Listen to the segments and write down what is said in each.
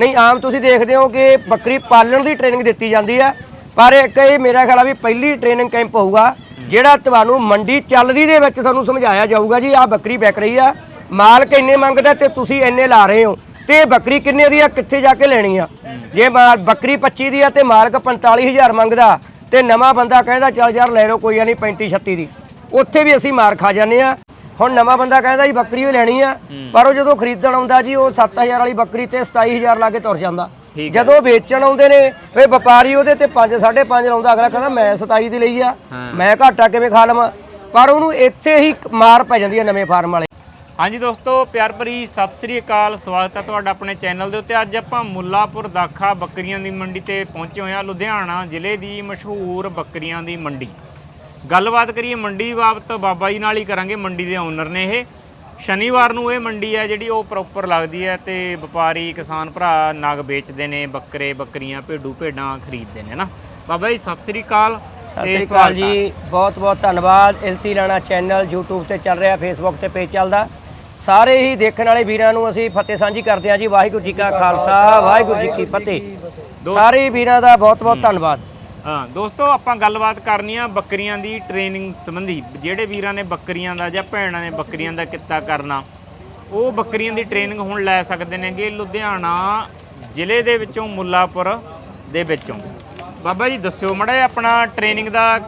ਨਹੀਂ, ਆਮ ਤੁਸੀਂ ਦੇਖਦੇ ਹੋ ਕਿ ਬੱਕਰੀ ਪਾਲਣ ਦੀ ਟ੍ਰੇਨਿੰਗ ਦਿੱਤੀ ਜਾਂਦੀ ਹੈ ਪਰ ਇੱਕ ਇਹ ਮੇਰਾ ਖਿਆਲ ਆ ਵੀ ਪਹਿਲੀ ਟ੍ਰੇਨਿੰਗ ਕੈਂਪ ਹੋਊਗਾ, ਜਿਹੜਾ ਤੁਹਾਨੂੰ ਮੰਡੀ ਚੱਲਦੀ ਦੇ ਵਿੱਚ ਤੁਹਾਨੂੰ ਸਮਝਾਇਆ ਜਾਊਗਾ ਜੀ, ਆਹ ਬੱਕਰੀ ਵਿਕ ਰਹੀ ਆ, ਮਾਲਕ ਇੰਨੇ ਮੰਗਦਾ ਤੇ ਤੁਸੀਂ ਇੰਨੇ ਲਾ ਰਹੇ ਹੋ, ਤੇ ਬੱਕਰੀ ਕਿੰਨੇ ਦੀ ਆ, ਕਿੱਥੇ ਜਾ ਕੇ ਲੈਣੀ ਆ? ਜੇ ਬੱਕਰੀ 25 ਦੀ ਆ ਤੇ ਮਾਲਕ 45000 ਮੰਗਦਾ, ਤੇ ਨਵਾਂ ਬੰਦਾ ਕਹਿੰਦਾ, ਚੱਲ ਯਾਰ ਲੈ ਲਓ, ਕੋਈ ਗੱਲ ਨਹੀਂ 35 36 ਦੀ, ਉੱਥੇ ਵੀ ਅਸੀਂ ਮਾਰ ਖਾ ਜਾਂਦੇ ਆ। ਹੁਣ ਨਵਾਂ ਬੰਦਾ ਕਹਿੰਦਾ ਜੀ ਬੱਕਰੀ ਉਹ ਲੈਣੀ ਆ ਪਰ ਉਹ ਜਦੋਂ ਖਰੀਦਣ ਆਉਂਦਾ ਜੀ ਉਹ 7000 ਵਾਲੀ ਬੱਕਰੀ ਤੇ 27000 ਲਾ ਕੇ ਤੁਰ ਜਾਂਦਾ। ਜਦੋਂ ਵੇਚਣ ਆਉਂਦੇ ਨੇ ਫੇ ਵਪਾਰੀ ਉਹਦੇ ਤੇ 5 5.5 ਲਾਉਂਦਾ ਅਗਲਾ ਕਹਿੰਦਾ ਮੈਂ 27 ਦੀ ਲਈ ਆ। ਮੈਂ ਘਾਟਾ ਕਿਵੇਂ ਖਾ ਲਵਾਂ? ਪਰ ਉਹਨੂੰ ਇੱਥੇ ਹੀ ਮਾਰ ਪੈ ਜਾਂਦੀ ਹੈ ਨਵੇਂ ਫਾਰਮ ਵਾਲੇ। ਹਾਂਜੀ ਦੋਸਤੋ ਪਿਆਰ ਭਰੀ ਸਤਿ ਸ੍ਰੀ ਅਕਾਲ ਸਵਾਗਤ ਹੈ ਤੁਹਾਡਾ ਆਪਣੇ ਚੈਨਲ ਦੇ ਉੱਤੇ। ਅੱਜ ਆਪਾਂ ਮੁੱਲਾਪੁਰ ਦਾਖਾ ਬੱਕਰੀਆਂ ਦੀ ਮੰਡੀ ਤੇ ਪਹੁੰਚੇ ਹੋਏ ਹਾਂ ਲੁਧਿਆਣਾ ਜ਼ਿਲ੍ਹੇ ਦੀ ਮਸ਼ਹੂਰ ਬੱਕਰੀਆਂ ਦੀ ਮੰਡੀ। ਗੱਲਬਾਤ ਕਰੀਏ ਮੰਡੀ ਬਾਬਤ ਬਾਬਾ ਜੀ ਨਾਲ ਹੀ ਕਰਾਂਗੇ ਮੰਡੀ ਦੇ ਓਨਰ ਨੇ ਇਹ। ਸ਼ਨੀਵਾਰ ਨੂੰ ਇਹ ਮੰਡੀ ਹੈ ਜਿਹੜੀ ਉਹ ਪ੍ਰੋਪਰ ਲੱਗਦੀ ਹੈ ਤੇ ਵਪਾਰੀ ਕਿਸਾਨ ਭਰਾ ਨਗ ਵੇਚਦੇ ਨੇ ਬੱਕਰੇ ਬੱਕਰੀਆਂ ਭੇਡੂ ਭੇਡਾਂ ਖਰੀਦਦੇ ਨੇ ਨਾ। ਬਾਬਾ ਜੀ ਸਤਿ ਸ੍ਰੀ ਅਕਾਲ ਸਤਿ ਸ੍ਰੀ ਅਕਾਲ ਜੀ। ਬਹੁਤ ਬਹੁਤ ਧੰਨਵਾਦ। ਇਲਤੀ ਲਾਣਾ ਚੈਨਲ YouTube ਤੇ ਚੱਲ ਰਿਹਾ Facebook ਤੇ ਪੇਜ ਚੱਲਦਾ। ਸਾਰੇ ਹੀ ਦੇਖਣ ਵਾਲੇ ਵੀਰਾਂ ਨੂੰ ਅਸੀਂ ਫਤਿਹ ਸਾਂਝੀ ਕਰਦੇ ਹਾਂ ਜੀ। ਵਾਹਿਗੁਰੂ ਜੀ ਕਾ ਖਾਲਸਾ ਵਾਹਿਗੁਰੂ ਜੀ ਕੀ ਫਤਿਹ। ਸਾਰੇ ਵੀਰਾਂ ਦਾ ਬਹੁਤ ਬਹੁਤ ਧੰਨਵਾਦ। ਹਾਂ, ਦੋਸਤੋ, ਆਪਾਂ ਗੱਲਬਾਤ ਕਰਨੀ ਆ ਬੱਕਰੀਆਂ ਦੀ ਟ੍ਰੇਨਿੰਗ ਸੰਬੰਧੀ। ਜਿਹੜੇ ਵੀਰਾਂ ਨੇ ਬੱਕਰੀਆਂ ਦਾ ਜਾਂ ਭੈਣਾਂ ਨੇ ਬੱਕਰੀਆਂ ਦਾ ਕਿੱਤਾ ਕਰਨਾ, ਉਹ ਬੱਕਰੀਆਂ ਦੀ ਟ੍ਰੇਨਿੰਗ ਹੁਣ ਲੈ ਸਕਦੇ ਨੇਗੇ ਲੁਧਿਆਣਾ ਜ਼ਿਲ੍ਹੇ ਦੇ ਵਿੱਚੋਂ, ਮੁੱਲਾਪੁਰ ਦੇ ਵਿੱਚੋਂ। ਬਾਬਾ ਜੀ, ਦੱਸਿਓ ਮੜਾ ਆਪਣਾ ਟ੍ਰੇਨਿੰਗ ਦਾ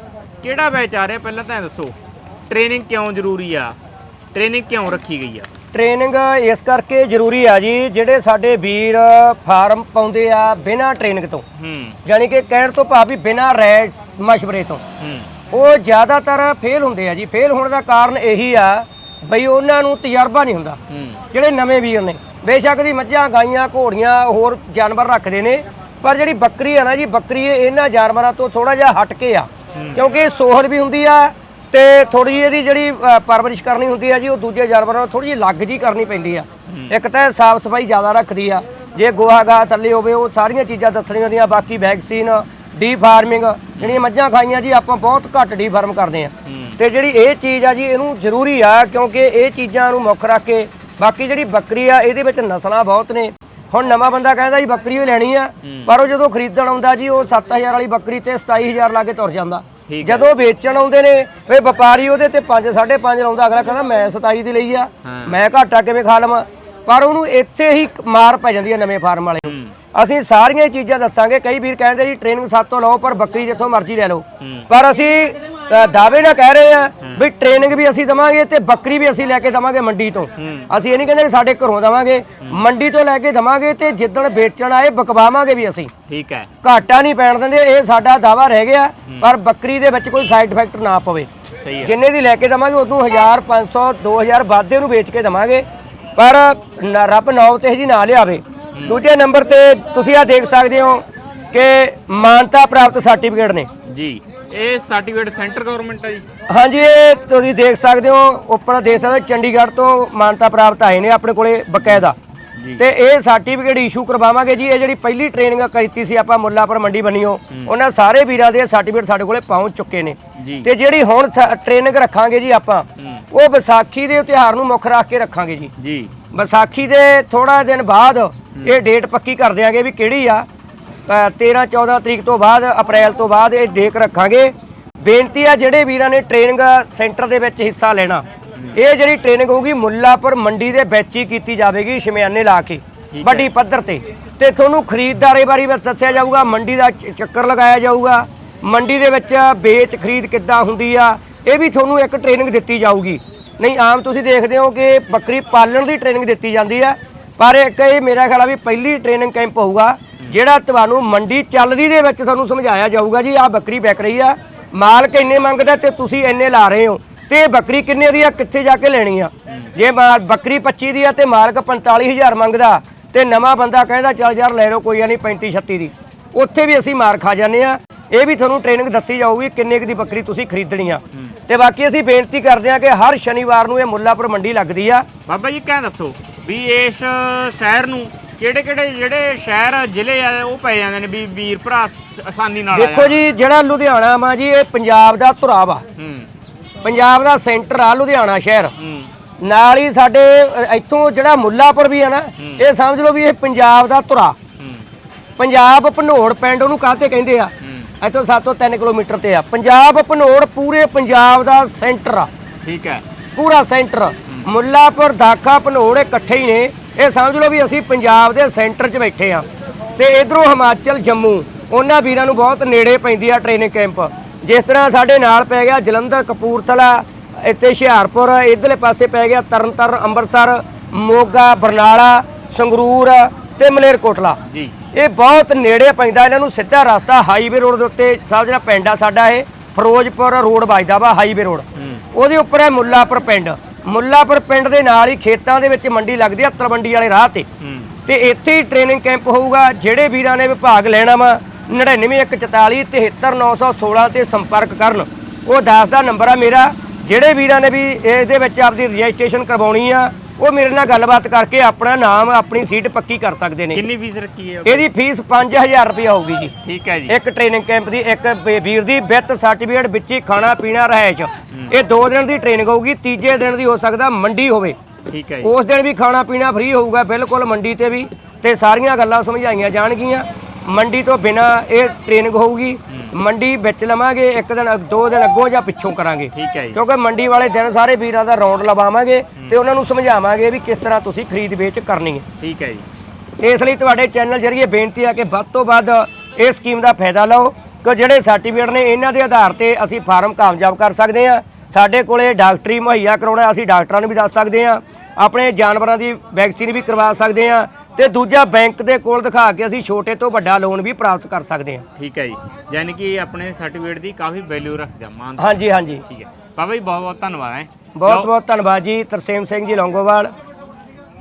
ਕਿਹੜਾ ਬੈਚ ਆ ਰਿਹਾ? ਪਹਿਲਾਂ ਤਾਂ ਇਹ ਦੱਸੋ ਟ੍ਰੇਨਿੰਗ ਕਿਉਂ ਜ਼ਰੂਰੀ ਆ? ਟ੍ਰੇਨਿੰਗ ਕਿਉਂ ਰੱਖੀ ਗਈ ਆ? ਟ੍ਰੇਨਿੰਗ ਇਸ ਕਰਕੇ ਜ਼ਰੂਰੀ ਆ ਜੀ ਜਿਹੜੇ ਸਾਡੇ ਵੀਰ ਫਾਰਮ ਪਾਉਂਦੇ ਆ ਬਿਨਾਂ ਟ੍ਰੇਨਿੰਗ ਤੋਂ। ਹੂੰ। ਯਾਨੀ ਕਿ ਕਹਿਣ ਤੋਂ ਭਾਵ ਵੀ ਬਿਨਾਂ ਰੈ ਮਸ਼ਵਰੇ ਤੋਂ। ਹੂੰ। ਉਹ ਜ਼ਿਆਦਾਤਰ ਫੇਲ ਹੁੰਦੇ ਆ ਜੀ। ਫੇਲ ਹੋਣ ਦਾ ਕਾਰਨ ਇਹੀ ਆ ਬਈ ਉਹਨਾਂ ਨੂੰ ਤਜਰਬਾ ਨਹੀਂ ਹੁੰਦਾ। ਜਿਹੜੇ ਨਵੇਂ ਵੀਰ ਨੇ ਬੇਸ਼ੱਕ ਦੀ ਮੱਝਾਂ ਗਾਈਆਂ ਘੋੜੀਆਂ ਹੋਰ ਜਾਨਵਰ ਰੱਖਦੇ ਨੇ ਪਰ ਜਿਹੜੀ ਬੱਕਰੀ ਆ ਨਾ ਜੀ ਬੱਕਰੀ ਇਹ ਇਹਨਾਂ ਜਾਨਵਰਾਂ ਤੋਂ ਥੋੜਾ ਜਿਹਾ ਹਟ ਕੇ ਆ। ਕਿਉਂਕਿ ਸੋਹਰ ਵੀ ਹੁੰਦੀ ਆ ਤੇ ਥੋੜੀ ਜਿਹੀ ਇਹਦੀ ਜਿਹੜੀ ਅ, ਪਰਵਰਿਸ਼ ਕਰਨੀ ਹੁੰਦੀ ਆ ਜੀ ਉਹ ਦੂਜੇ ਜਾਨਵਰਾਂ ਨਾਲ ਥੋੜੀ ਜਿਹੀ ਲੱਗ ਜੀ ਕਰਨੀ ਪੈਂਦੀ ਆ। ਇੱਕ ਤਾਂ ਸਾਫ਼ ਸਫ਼ਾਈ ਜ਼ਿਆਦਾ ਰੱਖਦੀ ਆ। ਜੇ ਗੋਹਾ ਗਾ ਥੱਲੇ ਹੋਵੇ ਉਹ ਸਾਰੀਆਂ ਚੀਜ਼ਾਂ ਦੱਸਣੀਆਂ ਹੁੰਦੀਆਂ ਬਾਕੀ ਵੈਕਸੀਨ ਡੀ ਫਾਰਮਿੰਗ ਜਿਹੜੀਆਂ ਮੱਝਾਂ ਖਾਈਆਂ ਜੀ ਆਪਾਂ ਬਹੁਤ ਘੱਟ ਡੀ ਫਾਰਮ ਕਰਦੇ ਆ। ਹੂੰ। ਤੇ ਜਿਹੜੀ ਇਹ ਚੀਜ਼ ਆ ਜੀ ਇਹਨੂੰ ਜ਼ਰੂਰੀ ਆ ਕਿਉਂਕਿ ਇਹ ਚੀਜ਼ਾਂ ਨੂੰ ਮੁੱਖ ਰੱਖ ਕੇ ਬਾਕੀ ਜਿਹੜੀ ਬੱਕਰੀ ਆ ਇਹਦੇ ਵਿੱਚ ਨਸਲਾਂ ਬਹੁਤ ਨੇ। ਹੁਣ ਨਵਾਂ ਬੰਦਾ ਕਹਿੰਦਾ ਜੀ ਬੱਕਰੀ ਉਹ ਲੈਣੀ ਆ ਪਰ ਉਹ ਜਦੋਂ ਖਰੀਦਣ ਆਉਂਦਾ ਜੀ ਉਹ 7000 ਵਾਲੀ ਬੱਕਰੀ ਤੇ 27000 ਲਾ ਕੇ ਤੁਰ ਜਾਂਦਾ। ਠੀਕ ਜਦੋਂ ਵੇਚਣ ਆਉਂਦੇ ਨੇ ਫੇ ਵਪਾਰੀ ਉਹਦੇ ਤੇ 5 5.5 ਲਾਉਂਦਾ ਅਗਲਾ ਕਹਿੰਦਾ ਮੈਂ 27 ਦੀ ਲਈ ਆ ਹਾਂ। ਮੈਂ ਘਾਟਾ ਕਿਵੇਂ ਖਾ ਲਵਾਂ? ਪਰ ਉਹਨੂੰ ਇੱਥੇ ਹੀ ਮਾਰ ਪੈ ਜਾਂਦੀ ਹੈ ਨਵੇਂ ਫਾਰਮ ਵਾਲੇ ਨੂੰ। ਅਸੀਂ ਸਾਰੀਆਂ ਹੀ ਚੀਜ਼ਾਂ ਦੱਸਾਂਗੇ ਕਈ ਵੀਰ ਕਹਿੰਦੇ ਜੀ ਟ੍ਰੇਨਿੰਗ ਸਾਤੋਂ ਲਓ ਪਰ ਬੱਕਰੀ ਜਿੱਥੋਂ ਮਰਜ਼ੀ ਲੈ ਲਓ। ਹੂੰ। ਪਰ ਅਸੀਂ ਦਾਅਵੇ ਨਾਲ ਕਹਿ ਰਹੇ ਆ ਵੀ ਟ੍ਰੇਨਿੰਗ ਵੀ ਅਸੀਂ ਦਵਾਂਗੇ ਤੇ ਬੱਕਰੀ ਵੀ ਅਸੀਂ ਲੈ ਕੇ ਦਵਾਂਗੇ ਮੰਡੀ ਤੋਂ। ਅਸੀਂ ਇਹ ਨਹੀਂ ਕਹਿੰਦੇ ਕਿ ਸਾਡੇ ਘਰੋਂ ਦਵਾਂਗੇ ਮੰਡੀ ਤੋਂ ਲੈ ਕੇ ਦਵਾਂਗੇ ਤੇ ਜਿੱਦਣ ਵੇਚਣ ਆਏ ਬਕਵਾਵਾਂਗੇ ਵੀ ਅਸੀਂ। ਠੀਕ ਹੈ। ਘਾਟਾ ਨਹੀਂ ਪੈਣ ਦਿੰਦੇ ਇਹ ਸਾਡਾ ਦਾਵਾ ਰਹਿ ਗਿਆ ਪਰ ਬੱਕਰੀ ਦੇ ਵਿੱਚ ਕੋਈ ਸਾਈਡ ਇਫੈਕਟ ਨਾ ਪਵੇ। ਜਿੰਨੇ ਦੀ ਲੈ ਕੇ ਦਵਾਂਗੇ ਉਦੋਂ 1000 500 2000 ਵਾਧੇ ਨੂੰ ਵੇਚ ਕੇ ਦਵਾਂਗੇ। ਪਰ ਰੱਬ ਨੌ ਤੇ ਜੀ ਨਾ ਲਿਆਵੇ। ਦੂਜੇ ਨੰਬਰ ਤੇ ਤੁਸੀਂ ਆ ਦੇਖ ਸਕਦੇ ਹੋ ਕਿ ਮਾਨਤਾ ਪ੍ਰਾਪਤ ਸਰਟੀਫਿਕੇਟ ਨੇ। ਜੀ। ਇਹ ਸਰਟੀਫਿਕੇਟ ਸੈਂਟਰ ਗਵਰਨਮੈਂਟ ਆ ਜੀ। ਹਾਂਜੀ ਇਹ ਤੁਸੀਂ ਦੇਖ ਸਕਦੇ ਹੋ ਉੱਪਰ ਦੇਖ ਸਕਦੇ ਹੋ ਚੰਡੀਗੜ੍ਹ ਤੋਂ ਮਾਨਤਾ ਪ੍ਰਾਪਤ ਆਏ ਨੇ ਆਪਣੇ ਕੋਲੇ ਬਕਾਇਦਾ। ਤੇ ਇਹ ਸਰਟੀਫਿਕੇਟ ਇਸ਼ੂ ਕਰਵਾਵਾਂਗੇ ਜੀ ਇਹ ਜਿਹੜੀ ਪਹਿਲੀ ਟ੍ਰੇਨਿੰਗ ਕੀਤੀ ਸੀ ਆਪਾਂ ਮੁੱਲਾਪੁਰ ਮੰਡੀ ਬਣੀਓ ਉਹਨਾਂ ਸਾਰੇ ਵੀਰਾਂ ਦੇ ਸਰਟੀਫਿਕੇਟ ਸਾਡੇ ਕੋਲੇ ਪਹੁੰਚ ਚੁੱਕੇ ਨੇ। ਜੀ। ਤੇ ਜਿਹੜੀ ਹੁਣ ਟ੍ਰੇਨਿੰਗ ਰੱਖਾਂਗੇ ਜੀ ਆਪਾਂ ਹੂੰ। ਉਹ ਵਿਸਾਖੀ ਦੇ ਤਿਉਹਾਰ ਨੂੰ ਮੁੱਖ ਰੱਖ ਕੇ ਰੱਖਾਂਗੇ ਜੀ। ਜੀ। ਵਿਸਾਖੀ ਦੇ ਥੋੜਾ ਦਿਨ ਬਾਅਦ ਇਹ ਡੇਟ ਪੱਕੀ ਕਰ ਦਿਆਂਗੇ ਵੀ ਕਿਹੜੀ ਆ 13 14 ਤਰੀਕ ਤੋਂ ਬਾਅਦ ਅਪ੍ਰੈਲ ਤੋਂ ਬਾਅਦ ਇਹ ਡੇਟ ਰੱਖਾਂਗੇ। ਬੇਨਤੀ ਆ ਜਿਹੜੇ ਵੀਰਾਂ ਨੇ ਟ੍ਰੇਨਿੰਗ ਸੈਂਟਰ ਦੇ ਵਿੱਚ ਹਿੱਸਾ ਲੈਣਾ ਇਹ ਜਿਹੜੀ ਟ੍ਰੇਨਿੰਗ ਹੋਊਗੀ ਮੁੱਲਾਪੁਰ ਮੰਡੀ ਦੇ ਵਿੱਚ ਹੀ ਕੀਤੀ ਜਾਵੇਗੀ ਸ਼ਮਿਆਨੇ ਲਾ ਕੇ। ਵੱਡੀ ਪੱਧਰ ਤੇ। ਤੇ ਤੁਹਾਨੂੰ ਖਰੀਦਦਾਰੀ ਬਾਰੇ ਵੀ ਦੱਸਿਆ ਜਾਊਗਾ ਮੰਡੀ ਦਾ ਚੱਕਰ ਲਗਾਇਆ ਜਾਊਗਾ ਮੰਡੀ ਦੇ ਵਿੱਚ ਵੇਚ ਖਰੀਦ ਕਿੱਦਾਂ ਹੁੰਦੀ ਆ ਇਹ ਵੀ ਤੁਹਾਨੂੰ ਇੱਕ ਟ੍ਰੇਨਿੰਗ ਦਿੱਤੀ ਜਾਊਗੀ। ਨਹੀਂ ਆਮ ਤੁਸੀਂ ਦੇਖਦੇ ਹੋ ਕਿ ਬੱਕਰੀ ਪਾਲਣ ਦੀ ਟ੍ਰੇਨਿੰਗ ਦਿੱਤੀ ਜਾਂਦੀ ਆ ਪਰ ਇੱਕ ਇਹ ਮੇਰਾ ਖਿਆਲ ਆ ਵੀ ਪਹਿਲੀ ਟ੍ਰੇਨਿੰਗ ਕੈਂਪ ਹੋਊਗਾ ਜਿਹੜਾ ਤੁਹਾਨੂੰ ਮੰਡੀ ਚੱਲਦੀ ਦੇ ਵਿੱਚ ਤੁਹਾਨੂੰ ਸਮਝਾਇਆ ਜਾਊਗਾ ਜੀ ਆਹ ਬੱਕਰੀ ਵਿਕ ਰਹੀ ਆ ਮਾਲਕ ਇੰਨੇ ਮੰਗਦਾ ਤੇ ਤੁਸੀਂ ਇੰਨੇ ਲਾ ਰਹੇ ਹੋ ਤੇ ਬੱਕਰੀ ਕਿੰਨੇ ਦੀ ਆ ਕਿੱਥੇ ਜਾ ਕੇ ਲੈਣੀ ਆ? ਜੇ ਬੱਕਰੀ 25 ਦੀ ਆ ਤੇ ਮਾਲਕ 45000 ਮੰਗਦਾ ਤੇ ਨਵਾਂ ਬੰਦਾ ਕਹਿੰਦਾ ਚੱਲ ਯਾਰ ਲੈ ਲਓ ਕੋਈ ਨਹੀਂ 35 36 ਦੀ। ਉੱਥੇ ਵੀ ਅਸੀਂ ਮਾਰ ਖਾ ਜਾਂਦੇ ਆ। ਇਹ ਵੀ ਤੁਹਾਨੂੰ ਟ੍ਰੇਨਿੰਗ ਦੱਸੀ ਜਾਊਗੀ ਕਿੰਨੇ ਕੁ ਦੀ ਬੱਕਰੀ ਤੁਸੀਂ ਖਰੀਦਣੀ ਆ। ਤੇ ਬਾਕੀ ਅਸੀਂ ਬੇਨਤੀ ਕਰਦੇ ਆ ਕਿ ਹਰ ਸ਼ਨੀਵਾਰ ਨੂੰ ਇਹ ਮੁੱਲਾਪੁਰ ਮੰਡੀ ਲੱਗਦੀ ਆ। ਬਾਬਾ ਜੀ ਕਹਿ ਦੱਸੋ ਵੀ ਇਸ ਸ਼ਹਿਰ ਨੂੰ ਕਿਹੜੇ ਕਿਹੜੇ ਜਿਹੜੇ ਸ਼ਹਿਰ ਜ਼ਿਲ੍ਹੇ ਆ ਉਹ ਪੈ ਜਾਂਦੇ ਨੇ ਵੀ ਵੀਰ ਭਰਾ ਸ- ਆਸਾਨੀ ਨਾਲ ਆ ਦੇਖੋ ਜੀ ਜਿਹੜਾ ਲੁਧਿਆਣਾ ਵਾ ਜੀ ਇਹ ਪੰਜਾਬ ਦਾ ਧੁਰਾ ਵਾ। ਹੂੰ। ਪੰਜਾਬ ਦਾ ਸੈਂਟਰ ਆ ਲੁਧਿਆਣਾ ਸ਼ਹਿਰ। ਹੂੰ। ਨਾਲ ਹੀ ਸਾਡੇ ਅ, ਇੱਥੋਂ ਜਿਹੜਾ ਮੁੱਲਾਪੁਰ ਵੀ ਆ ਨਾ ਇਹ ਸਮਝ ਲਓ ਵੀ ਇਹ ਪੰਜਾਬ ਦਾ ਧੁਰਾ। ਹੂੰ। ਪੰਜਾਬ ਭਨੋੜ ਪਿੰਡ ਉਹਨੂੰ ਕਾਹਤੇ ਕਹਿੰਦੇ ਆ? ਹੂੰ। ਇੱਥੋਂ 7 ਤੋਂ 3 ਕਿਲੋਮੀਟਰ ਤੇ ਆ। ਪੰਜਾਬ ਭਨੋੜ ਪੂਰੇ ਪੰਜਾਬ ਦਾ ਸੈਂਟਰ ਆ। ਠੀਕ ਹੈ। ਪੂਰਾ ਸੈਂਟਰ। ਮੁੱਲਾਪੁਰ ਦਾਖਾ ਭਨੋੜ ਇਕੱਠੇ ਹੀ ਨੇ। ਇਹ ਸਮਝ ਲਓ ਵੀ ਅਸੀਂ ਪੰਜਾਬ ਦੇ ਸੈਂਟਰ 'ਚ ਬੈਠੇ ਆ ਤੇ ਇਧਰੋਂ ਹਿਮਾਚਲ ਜੰਮੂ ਉਹਨਾਂ ਵੀਰਾਂ ਨੂੰ ਬਹੁਤ ਨੇੜੇ ਪੈਂਦੀ ਆ ਟ੍ਰੇਨਿੰਗ ਕੈਂਪ ਜਿਸ ਤਰ੍ਹਾਂ ਸਾਡੇ ਨਾਲ ਪੈ ਗਿਆ ਜਲੰਧਰ ਕਪੂਰਥਲਾ ਇੱਥੇ ਹੁਸ਼ਿਆਰਪੁਰ ਇਧਰਲੇ ਪਾਸੇ ਪੈ ਗਿਆ ਤਰਨਤਾਰਨ ਅੰਮ੍ਰਿਤਸਰ ਮੋਗਾ ਬਰਨਾਲਾ ਸੰਗਰੂਰ ਤੇ ਮਲੇਰਕੋਟਲਾ। ਜੀ। ਇਹ ਬਹੁਤ ਨੇੜੇ ਪੈਂਦਾ ਇਹਨਾਂ ਨੂੰ ਸਿੱਧਾ ਰਸਤਾ ਹਾਈਵੇ ਰੋਡ ਦੇ ਉੱਤੇ ਸਭ ਜਿਹੜਾ ਪਿੰਡ ਆ ਸਾਡਾ ਇਹ ਫਿਰੋਜ਼ਪੁਰ ਰੋਡ ਵੱਜਦਾ ਵਾ ਹਾਈਵੇ ਰੋਡ ਉਹਦੇ ਉੱਪਰ ਹੈ ਮੁੱਲਾਪੁਰ ਪਿੰਡ। ਮੁੱਲਾਪੁਰ ਪਿੰਡ ਦੇ ਨਾਲ ਹੀ ਖੇਤਾਂ ਦੇ ਵਿੱਚ ਮੰਡੀ ਲੱਗਦੀ ਆ ਤਲਵੰਡੀ ਵਾਲੇ ਰਾਹ ਤੇ। ਤੇ ਇੱਥੇ ਹੀ ਟ੍ਰੇਨਿੰਗ ਕੈਂਪ ਹੋਊਗਾ ਜਿਹੜੇ ਵੀਰਾਂ ਨੇ ਵਿਭਾਗ ਲੈਣਾ ਵਾ 99144 73916 ਤੇ ਸੰਪਰਕ ਕਰਨ। ਉਹ ਦੱਸ ਦਾ ਨੰਬਰ ਆ ਮੇਰਾ ਜਿਹੜੇ ਵੀਰਾਂ ਨੇ ਵੀ ਇਹਦੇ ਵਿੱਚ ਆਪਦੀ ਰਜਿਸਟ੍ਰੇਸ਼ਨ ਕਰਵਾਉਣੀ ਆ ਉਹ ਮੇਰੇ ਨਾਲ ਗੱਲਬਾਤ ਕਰਕੇ ਆਪਣਾ ਨਾਮ ਆਪਣੀ ਸੀਟ ਪੱਕੀ ਕਰ ਸਕਦੇ ਨੇ। ਕਿੰਨੀ ਫੀਸ ਰੱਖੀ ਹੈ ਇਹਦੀ ਫੀਸ 5000 ਰੁਪਏ ਹੋਊਗੀ ਜੀ। ਠੀਕ ਹੈ ਜੀ। ਇੱਕ ਟ੍ਰੇਨਿੰਗ ਕੈਂਪ ਦੀ ਇੱਕ ਵੀਰ ਦੀ ਵਿੱਤ ਸਰਟੀਫਿਕੇਟ ਵਿੱਚ ਹੀ ਖਾਣਾ ਪੀਣਾ ਰਹਿਸ਼ ਇਹ 2 ਦਿਨ ਦੀ ਟ੍ਰੇਨਿੰਗ ਹੋਊਗੀ ਤੀਜੇ ਦਿਨ ਦੀ ਹੋ ਸਕਦਾ ਮੰਡੀ ਹੋਵੇ। ਠੀਕ ਹੈ ਉਸ ਦਿਨ ਵੀ ਖਾਣਾ ਪੀਣਾ ਫ੍ਰੀ ਹੋਊਗਾ ਬਿਲਕੁਲ ਮੰਡੀ ਤੇ ਵੀ। ਤੇ ਸਾਰੀਆਂ ਗੱਲਾਂ ਸਮਝਾਈਆਂ ਜਾਣਗੀਆਂ। ਮੰਡੀ ਤੋਂ ਬਿਨਾ ਇਹ ਟ੍ਰੇਨਿੰਗ ਹੋਊਗੀ। ਮੰਡੀ ਵਿੱਚ ਲਵਾਂਗੇ ਇੱਕ ਦਿਨ ਦੋ ਦਿਨ ਅੱਗੋਂ ਜਾਂ ਪਿੱਛੋਂ ਕਰਾਂਗੇ। ਠੀਕ ਹੈ ਜੀ। ਕਿਉਂਕਿ ਮੰਡੀ ਵਾਲੇ ਦਿਨ ਸਾਰੇ ਵੀਰਾਂ ਦਾ ਰੌਂਡ ਲਵਾਵਾਂਗੇ ਤੇ ਉਹਨਾਂ ਨੂੰ ਸਮਝਾਵਾਂਗੇ ਵੀ ਕਿਸ ਤਰ੍ਹਾਂ ਤੁਸੀਂ ਖਰੀਦ ਵੇਚ ਕਰਨੀ ਹੈ। ਠੀਕ ਹੈ ਜੀ। ਇਸ ਲਈ ਤੁਹਾਡੇ ਚੈਨਲ ਜਰੀਏ ਬੇਨਤੀ ਆ ਕਿ ਵੱਧ ਤੋਂ ਵੱਧ ਇਹ ਸਕੀਮ ਦਾ ਫਾਇਦਾ ਲਓ। ਕਿ ਜਿਹੜੇ ਸਰਟੀਫਿਕੇਟ ਨੇ ਇਹਨਾਂ ਦੇ ਆਧਾਰ ਤੇ ਅਸੀਂ ਫਾਰਮ ਕਾਮਯਾਬ ਕਰ ਸਕਦੇ ਹਾਂ। ਸਾਡੇ ਕੋਲੇ ਡਾਕਟਰੀ ਮੁਹੱਈਆ ਕਰਾਉਣਾ ਅਸੀਂ ਡਾਕਟਰਾਂ ਨੂੰ ਵੀ ਦੱਸ ਸਕਦੇ ਹਾਂ। ਆਪਣੇ ਜਾਨਵਰਾਂ ਦੀ ਵੈਕਸੀਨ ਵੀ ਕਰਵਾ ਸਕਦੇ ਹਾਂ। ਤੇ ਦੂਜਾ ਬੈਂਕ ਦੇ ਕੋਲ ਦਿਖਾ ਕੇ ਅਸੀਂ ਛੋਟੇ ਤੋਂ ਵੱਡਾ ਲੋਨ ਵੀ ਪ੍ਰਾਪਤ ਕਰ ਸਕਦੇ ਹਾਂ। ਠੀਕ ਹੈ ਜੀ। ਯਾਨੀ ਕਿ ਆਪਣੇ ਸਰਟੀਫਿਕੇਟ ਦੀ ਕਾਫੀ ਵੈਲਿਊ ਰੱਖਦਾ ਮਾਨ ਹਾਂਜੀ ਹਾਂਜੀ। ਠੀਕ ਹੈ। ਬਾਬਾ ਜੀ ਬਹੁਤ ਬਹੁਤ ਧੰਨਵਾਦ ਹੈ। ਬਹੁਤ ਬਹੁਤ ਧੰਨਵਾਦ ਜੀ ਤਰਸੇਮ ਸਿੰਘ ਜੀ ਲੌਂਗੋਵਾਲ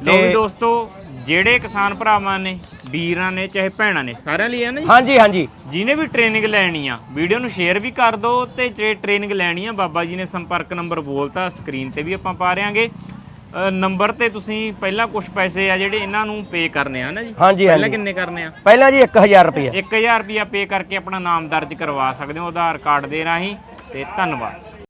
ਲੋ ਵੀ ਤੇ- ਦੋਸਤੋ ਜਿਹੜੇ ਕਿਸਾਨ ਭਰਾਵਾਂ ਨੇ ਵੀਰਾਂ ਨੇ ਚਾਹੇ ਭੈਣਾਂ ਨੇ ਸਾਰਿਆਂ ਲਈ ਹੈ ਨਾ ਜੀ? ਹਾਂਜੀ ਹਾਂਜੀ। ਜਿਹਨੇ ਵੀ ਟ੍ਰੇਨਿੰਗ ਲੈਣੀ ਆ ਵੀਡੀਓ ਨੂੰ ਸ਼ੇਅਰ ਵੀ ਕਰ ਦਿਓ ਤੇ ਜੇ ਟ੍ਰੇਨਿੰਗ ਲੈਣੀ ਆ ਬਾਬਾ ਜੀ ਨੇ ਸੰਪਰਕ ਨੰਬਰ ਬੋਲਤਾ ਸਕਰੀਨ ਤੇ ਵੀ ਆਪਾਂ ਪਾ ਰਿਆਂਗੇ ਨੰਬਰ ਤੇ ਤੁਸੀਂ ਪਹਿਲਾਂ ਕੁਝ ਪੈਸੇ ਆ ਜਿਹੜੇ ਇਹਨਾਂ ਨੂੰ ਪੇ ਕਰਨੇ ਆ ਨਾ ਜੀ? ਹਾਂਜੀ ਪਹਿਲਾਂ ਹਾਂਜੀ। ਕਿੰਨੇ ਕਰਨੇ ਆ? ਪਹਿਲਾਂ ਜੀ 1000 ਰੁਪਏ 1000 ਰੁਪਿਆ ਪੇ ਕਰਕੇ ਆਪਣਾ ਨਾਮ ਦਰਜ ਕਰਵਾ ਸਕਦੇ ਹੋ ਆਧਾਰ ਕਾਰਡ ਦੇ ਰਾਹੀਂ ਤੇ ਧੰਨਵਾਦ।